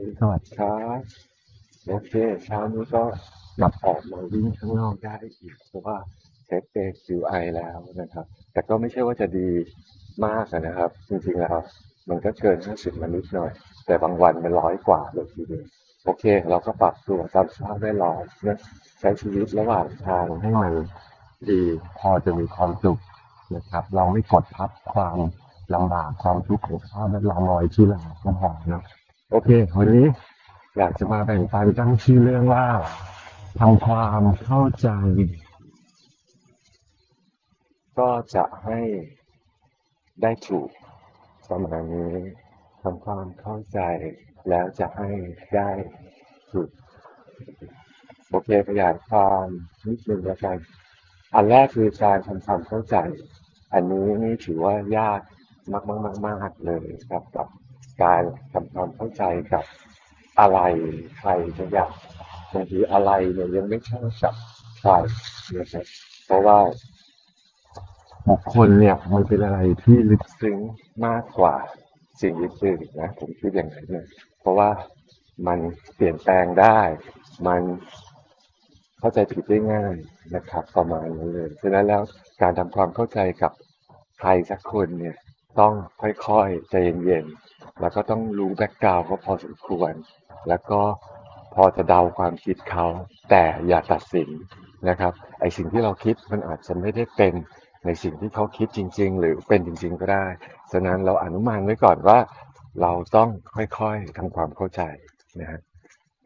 สวัสดีครับโอเคเช้านี้ก็กลับออกมาวิ่งข้างนอกได้อีกเพราะว่าเช็คเอ QI แล้วนะครับ แต่ก็ไม่ใช่ว่าจะดีมากนะครับ จริงๆแล้วมันก็เกิน50มานิดหน่อย แต่บางวันมันร้อยกว่าเลยทีเดียวโอเค เราก็ปรับตัวตามสภาพแวดล้อมนะใช้ชีวิตระหว่างทางให้มันดีพอจะมีความสุขนะครับ เราไม่กดทับความลำบากความทุกข์ของสภาพแวดล้อมลอยที่เราก็พอนะ โอเค วันนี้อยากจะมาแบ่งปันตั้งชื่อเรื่องว่าทำความเข้าใจ ก็จะให้ได้ถูกประมาณนี้ทำความเข้าใจ แล้วจะให้ได้ถูกโอเคขยายความนิดนึงแล้วกันอันแรกคือการทำความเข้าใจ อันนี้นี่ถือว่ายากมากมากมากมากๆเลยครับกับ การทำความเข้าใจกับอะไรใครสักอย่างบางทีอะไรเนี่ยยังไม่เข้ากับใครนะครับเพราะว่าบุคคลเนี่ยมันเป็นอะไรที่ลึกซึ้งมากกว่าสิ่งอื่นๆนะผมคิดอย่างนั้นเลยเพราะว่ามันเปลี่ยนแปลงได้ มันเข้าใจผิดได้ง่ายนะครับ ประมาณนั้นเลยฉะนั้นแล้วการทำความเข้าใจกับใครสักคนเนี่ย ต้องค่อยๆใจเย็นๆ แล้วก็ต้องรู้แบ็กกราวด์เขาพอสมควร แล้วก็พอจะเดาความคิดเขา แต่อย่าตัดสินนะครับไอสิ่งที่เราคิดมันอาจจะไม่ได้เป็นในสิ่งที่เขาคิดจริง ๆ หรือเป็นจริง ๆ ก็ได้ ฉะนั้นเราอนุมานไว้ก่อนว่า เราต้องค่อยๆทำความเข้าใจนะฮะ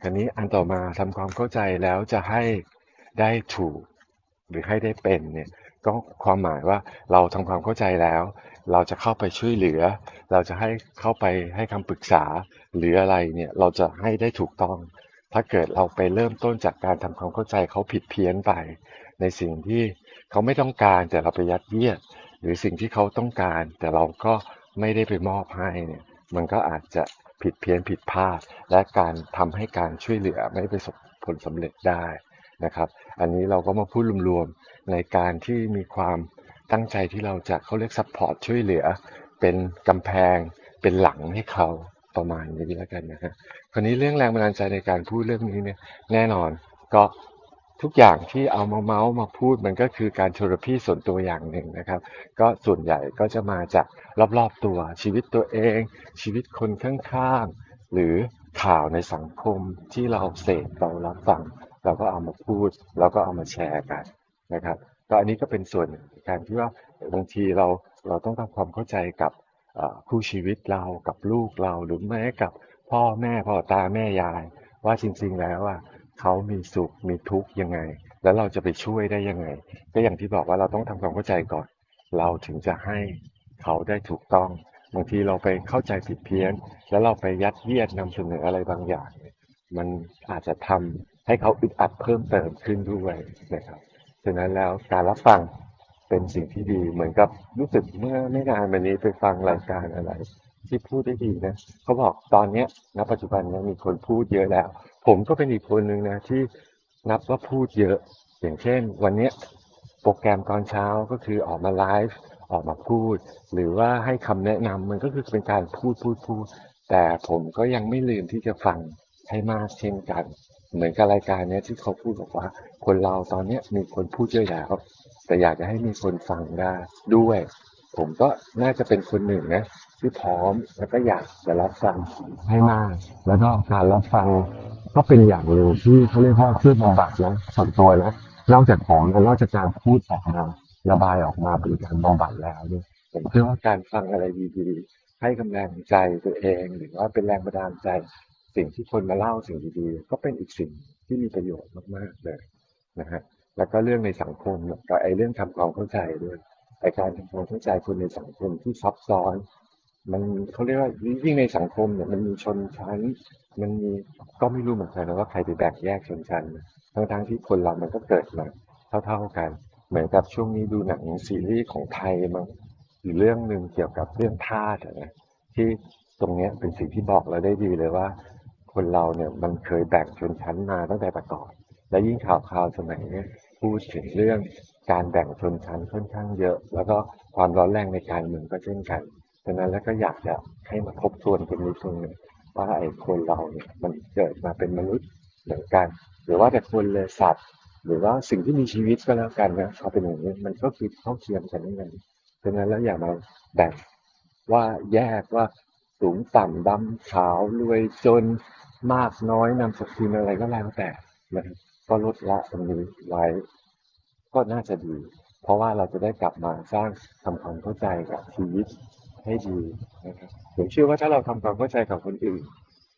ทีนี้อันต่อมาทำความเข้าใจแล้วจะให้ได้ถูก หรือให้ได้เป็นเนี่ย ก็ความหมายว่าเราทำความเข้าใจแล้ว เราจะเข้าไปช่วยเหลือ เราจะให้เข้าไปให้คำปรึกษาหรืออะไรเนี่ยเราจะให้ได้ถูกต้อง ถ้าเกิดเราไปเริ่มต้นจากการทำความเข้าใจเขาผิดเพี้ยนไป ในสิ่งที่เขาไม่ต้องการแต่เราไปยัดเยียด หรือสิ่งที่เขาต้องการ แต่เราก็ไม่ได้ไปมอบให้เนี่ยมันก็อาจจะผิดเพี้ยนผิดพลาด และการทำให้การช่วยเหลือไม่ประสบผลสำเร็จได้ นะครับ อันนี้เราก็มาพูดรวมๆในการที่มีความตั้งใจที่เราจะเขาเรียกซัพพอร์ตช่วยเหลือ เป็นกำแพง เป็นหลังให้เขาประมาณนี้แล้วกันนะฮะคราวนี้เรื่องแรงบันดาลใจในการพูดเรื่องนี้เนี่ยแน่นอนก็ทุกอย่างที่เอามาเมาส์มาพูดมันก็คือการเทอราพีส่วนตัวอย่างหนึ่งนะครับ ก็ส่วนใหญ่ก็จะมาจากรอบๆตัวชีวิตตัวเอง ชีวิตคนข้างๆ หรือข่าวในสังคมที่เราเสพเรารับฟัง เราก็เอามาพูดแล้วก็เอามาแชร์กันนะครับก็อันนี้ก็เป็นส่วนในการที่ว่าบางทีเราเราต้องทำความเข้าใจกับคู่ชีวิตเรากับลูกเราหรือแม้กับพ่อแม่พ่อตาแม่ยาย ว่าจริง ๆ แล้วอะเขามีสุขมีทุกข์ยังไง แล้วเราจะไปช่วยได้ยังไง ก็อย่างที่บอกว่าเราต้องทำความเข้าใจก่อน เราถึงจะให้เขาได้ถูกต้องบางทีเราไปเข้าใจผิดเพี้ยน แล้วเราไปยัดเยียดนำเสนออะไรบางอย่าง มันอาจจะทำให้เขาอึดอัดเพิ่มเติมขึ้นด้วยนะครับฉะนั้นแล้วการรับฟังเป็นสิ่งที่ดีเหมือนกับรู้สึกเมื่อไม่นานมานี้ไปฟังรายการอะไร ที่พูดได้ดีนะเขาบอกตอนเนี้ยณปัจจุบันนี้มีคนพูดเยอะแล้ว ผมก็เป็นอีกคนหนึ่งนะที่นับว่าพูดเยอะ อย่างเช่น วันเนี้ยโปรแกรมตอนเช้าก็คือออกมาไลฟ์ออกมาพูด หรือว่าให้คำแนะนำมันก็คือเป็นการพูดพูดพูด แต่ผมก็ยังไม่ลืมที่จะฟัง ให้มากเช่นกัน เหมือนกับรายการนี้ที่เขาพูดบอกว่า คนเราตอนนี้มีคนพูดเยอะแล้วแต่อยากจะให้มีคนฟังได้ด้วย ผมก็น่าจะเป็นคนหนึ่งนะที่พร้อมแล้วก็อยากจะรับฟังให้มาก แล้วก็การรับฟังก็เป็นอย่างหนึ่งที่เขาเรียกว่าช่วยบำบัดนะส่วนตัวนะนอกจากของนอกจากการพูดออกมาระบายออกมาเป็นการบำบัดแล้วเนี่ยผมเชื่อว่าการฟังอะไรดีๆให้กำลังใจตัวเอง หรือว่าเป็นแรงบันดาลใจ สิ่งที่คนมาเล่าสิ่งดีๆ ก็เป็นอีกสิ่งที่มีประโยชน์มากๆเลยนะฮะแล้วก็เรื่องในสังคมเนี่ยก็ไอ้เรื่องทำความเข้าใจด้วยไอ้การทำความเข้าใจคนในสังคมที่ซับซ้อน มันเขาเรียกว่ายิ่งในสังคมเนี่ยมันมีชนชั้น มันมีก็ไม่รู้เหมือนกันนะว่าใครไปแบ่งแยกชนชั้นนะทั้งๆที่คนเรามันก็เกิดมาเท่าๆกัน เหมือนกับช่วงนี้ดูหนังซีรีส์ของไทยมั้งหรือเรื่องหนึ่งเกี่ยวกับเรื่องทาสนะที่ตรงเนี้ยเป็นสิ่งที่บอกเราได้ดีเลยว่า คนเราเนี่ยมันเคยแบ่งชนชั้นมาตั้งแต่แต่ก่อน และยิ่งข่าวข่าวสมัยนี้พูดถึงเรื่องการแบ่งชนชั้นค่อนข้างเยอะ แล้วก็ความร้อนแรงในการเมืองก็เช่นกันฉะนั้นแล้วก็อยากจะให้มาทบทวนกันนิดนึงว่าไอ้คนเราเนี่ยมันเกิดมาเป็นมนุษย์เหมือนกัน หรือว่าแต่คนเลยสัตว์ หรือว่าสิ่งที่มีชีวิตก็แล้วกันนะเขาเป็นอย่างนี้มันก็คือเท่าเทียมกันนั่นเองฉะนั้นแล้วอย่ามาแบ่งว่าแยกว่า สูงต่ำดำขาวรวยจนมากน้อยนามสกุลอะไรก็แล้วแต่นะครับก็ลดละตรงนี้ไว้ ก็น่าจะดี เพราะว่าเราจะได้กลับมาสร้างทำความเข้าใจกับชีวิตให้ดีนะครับผมเชื่อว่าถ้าเราทำความเข้าใจกับคนอื่น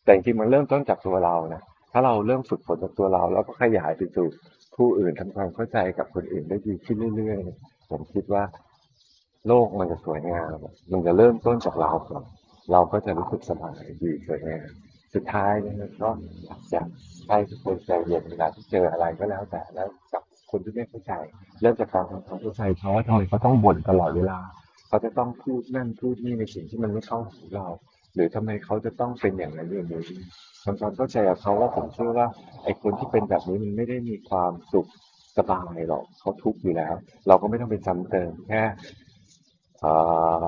แต่จริงมันเริ่มต้นจากตัวเรานะถ้าเราเริ่มฝึกฝนจากตัวเรา แล้วก็ขยายไปสู่ผู้อื่นทำความเข้าใจกับคนอื่นได้ดีขึ้นเรื่อยๆผมคิดว่า โลกมันจะสวยงามมันจะเริ่มต้นจากเราก่อน เราก็จะรู้สึกสบายดีสวยงามสุดท้ายนะครับก็อยากจะให้ทุกคนใจเย็นเวลาที่เจออะไรก็แล้วแต่แล้วกับคนที่ไม่เข้าใจเริ่มจากการทำความเข้าใจเขาว่าทำไมเขาต้องบ่นตลอดเวลาเขาจะต้องพูดนั่นพูดนี่ในสิ่งที่มันไม่เข้าหูเรา หรือทำไมเขาจะต้องเป็นอย่างนั้นอย่างนี้ทำความเข้าใจกับเขาว่าผมเชื่อว่าไอ้คนที่เป็นแบบนี้มันไม่ได้มีความสุขสบายหรอกเขาทุกข์อยู่แล้ว เราก็ไม่ต้องไปซ้ำเติมแค่ อ่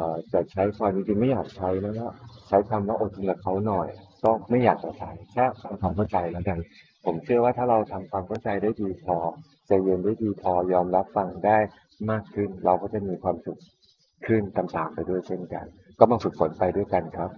าจะใช้ความจริงๆไม่อยากใช้แล้วนะใช้คำว่าอดทนกับเขาหน่อย ก็ไม่อยากจะใช้แค่ทำความเข้าใจแล้วกัน ผมเชื่อว่าถ้าเราทำความเข้าใจได้ดีพอใจเย็นได้ดีพอยอมรับฟังได้มากขึ้น เราก็จะมีความสุขขึ้นตามๆไปด้วยเช่นกัน ก็มาฝึกฝนไปด้วยกันครับ